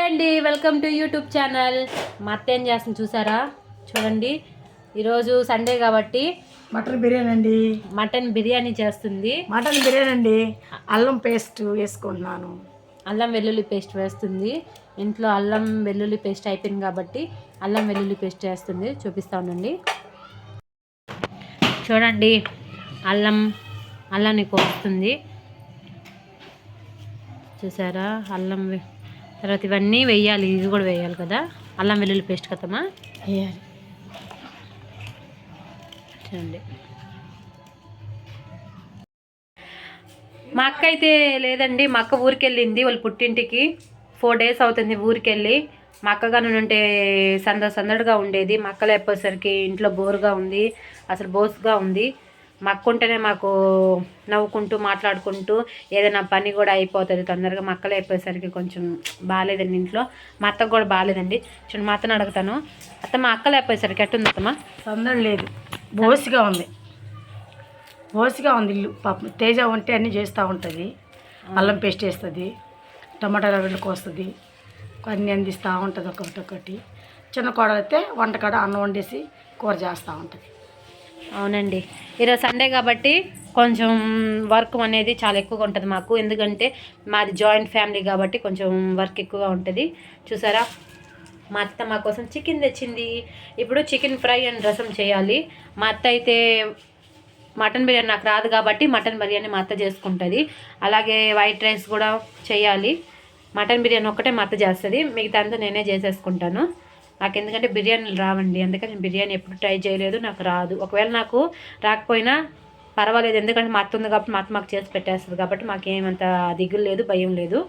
Hi అండి welcome to YouTube channel. మా అత్త ఏం చేస్తుంది చూసారా? చూడండి. ఈరోజు సండే కాబట్టి మటన్ బిర్యానీ అండి. మటన్ బిర్యానీ చేస్తుంది. మటన్ బిర్యానీ అండి. అల్లం పేస్ట్ వేసుకుంటున్నాను. అల్లం వెల్లుల్లి పేస్ట్ వేస్తుంది. ఇంట్లో అల్లం వెల్లుల్లి పేస్ట్ అయిపోయింది కాబట్టి అల్లం వెల్లుల్లి పేస్ట్ వేస్తుంది. చూపిస్తా ఉండండి. చూడండి. అల్లం అల్లాన్ని కోస్తుంది. చూసారా? అల్లం తర్వాత ఇవన్నీ వేయాలి ఇది కూడా వేయాలి కదా. అల్లం వెల్లుల్లి పేస్ట్ కదమ్మా వేయాలి. చూడండి. మా అక్క అయితే లేదండి మా అక్క ఊరికి వెళ్ళింది వాళ్ళ పుట్టింటికి. ఫోర్ డేస్ అవుతుంది ఊరికి వెళ్ళి మా అక్క కానీ ఉంటే సంద సందడిగా ఉండేది. మా అక్క లేకపోయేసరికి ఇంట్లో బోరుగా ఉంది అసలు బోసుగా ఉంది. మక్కుంటేనే మాకు నవ్వుకుంటూ మాట్లాడుకుంటూ ఏదైనా పని కూడా అయిపోతుంది తొందరగా మక్కలు అయిపోయేసరికి కొంచెం బాగాలేదండి ఇంట్లో. మా అత్తకు కూడా బాగాలేదండి చూడండి మా అత్తను అడుగుతాను. అత్త మా అక్కలు అయిపోయేసరికి ఎట్టుంది అత్తమ్మా? తొందర లేదు. బోసిగా ఉంది. బోసిగా ఉంది ఇల్లు. పాపం తేజ ఉంటే అన్నీ చేస్తూ ఉంటుంది. అల్లం పేస్ట్ వేస్తుంది టమాటాలు రెండు కోస్తుంది. అన్నీ అందిస్తూ ఉంటుంది ఒకటి ఒకటి. చిన్న కోడలైతే వంటకాడ అన్నం వండేసి కూర చేస్తూ ఉంటుంది. అవునండి. ఈరోజు సండే కాబట్టి కొంచెం వర్క్ అనేది చాలా ఎక్కువగా ఉంటుంది మాకు. ఎందుకంటే మాది జాయింట్ ఫ్యామిలీ కాబట్టి కొంచెం వర్క్ ఎక్కువగా ఉంటుంది. చూసారా? మా అత్త మా కోసం చికెన్ తెచ్చింది. ఇప్పుడు చికెన్ ఫ్రై అండ్ రసం చేయాలి. మా అత్త అయితే మటన్ బిర్యానీ నాకు రాదు కాబట్టి మటన్ బిర్యానీ మా అత్త చేసుకుంటుంది. అలాగే వైట్ రైస్ కూడా చేయాలి. మటన్ బిర్యానీ ఒక్కటే మా అత్త చేస్తుంది. మిగతా అంతా నేనే చేసేసుకుంటాను. నాకు ఎందుకంటే బిర్యానీలు రావండి. అందుకని నేను బిర్యానీ ఎప్పుడు ట్రై చేయలేదు నాకు రాదు. ఒకవేళ నాకు రాకపోయినా పర్వాలేదు. ఎందుకంటే మా అత్త ఉంది కాబట్టి మా అత్త మాకు చేసి పెట్టేస్తుంది కాబట్టి మాకేమంత దిగులు లేదు భయం లేదు.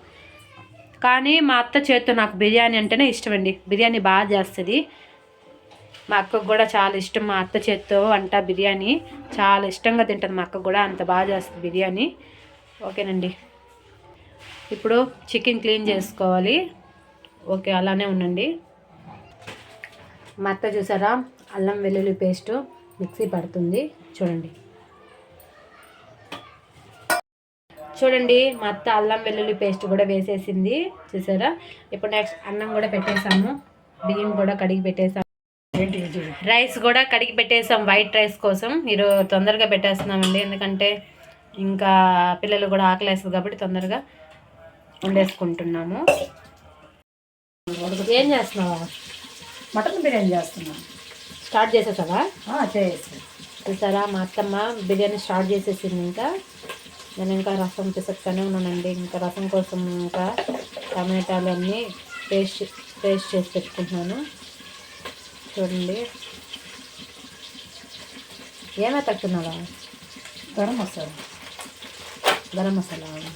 కానీ మా అత్త చేత్తో నాకు బిర్యానీ అంటేనే ఇష్టం అండి బిర్యానీ బాగా చేస్తుంది. మా అక్కకు కూడా చాలా ఇష్టం. మా అత్త చేత్తో వంట బిర్యానీ చాలా ఇష్టంగా తింటుంది మా అక్క కూడా. అంత బాగా చేస్తుంది బిర్యానీ. ఓకేనండి. ఇప్పుడు చికెన్ క్లీన్ చేసుకోవాలి. ఓకే అలానే ఉండండి. మా అత్త చూసారా? అల్లం వెల్లుల్లి పేస్ట్ మిక్సీ పడుతుంది. చూడండి. చూడండి మా అత్త అల్లం వెల్లుల్లి పేస్ట్ కూడా వేసేసింది. చూసారా? ఇప్పుడు నెక్స్ట్ అన్నం కూడా పెట్టేసాము. బియ్యం కూడా కడిగి పెట్టేసాము. రైస్ కూడా కడిగి పెట్టేసాం. వైట్ రైస్ కోసం. మీరు తొందరగా పెట్టేస్తున్నామండి. ఎందుకంటే ఇంకా పిల్లలు కూడా ఆకలేస్తుంది కాబట్టి తొందరగా వండేసుకుంటున్నాము. ఏం చేస్తున్నావా? మటన్ బిర్యానీ చేస్తున్నాను. స్టార్ట్ చేసేసావా? ఆ, చేసి చూసారా మా అత్తమ్మ బిర్యానీ స్టార్ట్ చేసేసింది ఇంకా. నేను ఇంకా రసం పిసక్తానే ఉన్నానండి ఇంకా రసం కోసం ఇంకా టమాటాలు అన్నీ పేస్ట్ పేస్ట్ చేసి పెట్టుకుంటున్నాను. చూడండి. ఏమే తక్కున్నావా గరం మసాలా. గరం మసాలా.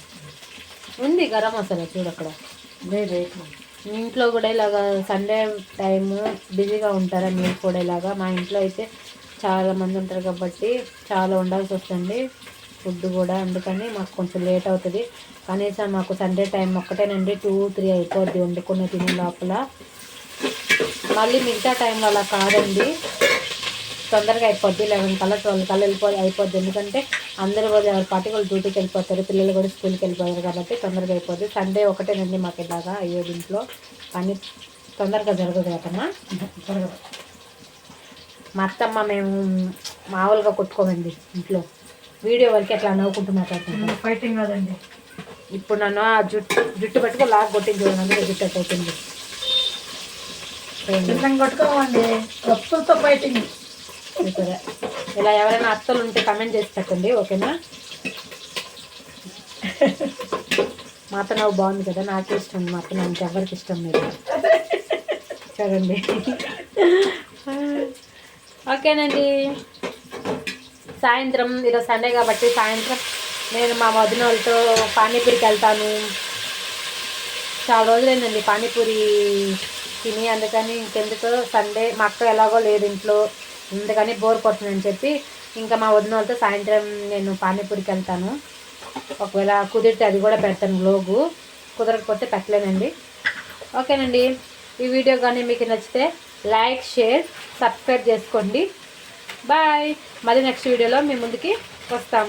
ఉంది గరం మసాలా చూడు అక్కడ. లేదు. మీ ఇంట్లో కూడా ఇలాగా సండే టైము బిజీగా ఉంటారా? మీరు కూడా ఇలాగా? మా ఇంట్లో అయితే చాలా మంది ఉంటారు కాబట్టి చాలా ఉండాల్సి వస్తుంది ఫుడ్ కూడా. అందుకని మాకు కొంచెం లేట్ అవుతుంది. కనీసం మాకు సండే టైం ఒక్కటేనండి టూ త్రీ అయిపోద్ది వండుకునే తినే లోపల. మళ్ళీ మిగతా టైంలో అలా కాదండి. తొందరగా అయిపోద్ది లెవెన్ కల్లా ట్వెల్వ్ కల్లా వెళ్ళిపోయి అయిపోద్ది. ఎందుకంటే అందరూ కూడా ఎవరి పార్టీ వాళ్ళు డ్యూటీకి వెళ్ళిపోతారు పిల్లలు కూడా స్కూల్కి వెళ్ళిపోతారు కాబట్టి తొందరగా అయిపోద్ది. సండే ఒకటేనండి మాకు ఇలాగా అయ్యేది ఇంట్లో కానీ తొందరగా జరగదు కదమ్మా. జరగదు. మా అత్తమ్మ మేము మామూలుగా కొట్టుకోమండి ఇంట్లో. వీడియో వరకు అట్లా నవ్వుకుంటూ మాట్లాడుకుంటాం. ఫైటింగ్ కాదండి. ఇప్పుడు నన్ను ఆ జుట్టు జుట్టు పట్టుకో లాగ్ కొట్టింది చూడండి జుట్టు అవుతుంది కొట్టుకోమండి. కత్తులతో ఫైటింగ్ ఇలా ఎవరైనా అత్తలు ఉంటే కమెంట్ చేసి పెట్టండి ఓకేనా? మా అత్త బాగుంది కదా నాకు ఇష్టం మా నాకు ఎవరికి ఇష్టం లేదు. చూడండి. ఓకేనండి. సాయంత్రం ఈరోజు సండే కాబట్టి సాయంత్రం నేను మా వదిన వాళ్ళతో పానీపూరికి వెళ్తాను. చాలా రోజులైందండి పానీపూరి తిని అందుకని ఇంకెందుకు సండే మా అక్క ఎలాగో లేదు ఇంట్లో. అందుకని బోర్ కొడుతుందని చెప్పి ఇంకా మా వదిన వాళ్ళతో సాయంత్రం నేను పానీపూరికి వెళ్తాను. ఒకవేళ కుదిరితే అది కూడా పెడతాను లోగు కుదరకపోతే పెట్టలేనండి. ఓకేనండి. ఈ వీడియో కానీ మీకు నచ్చితే లైక్ షేర్ సబ్స్క్రైబ్ చేసుకోండి. బాయ్. మళ్ళీ నెక్స్ట్ వీడియోలో మీ ముందుకి వస్తాం.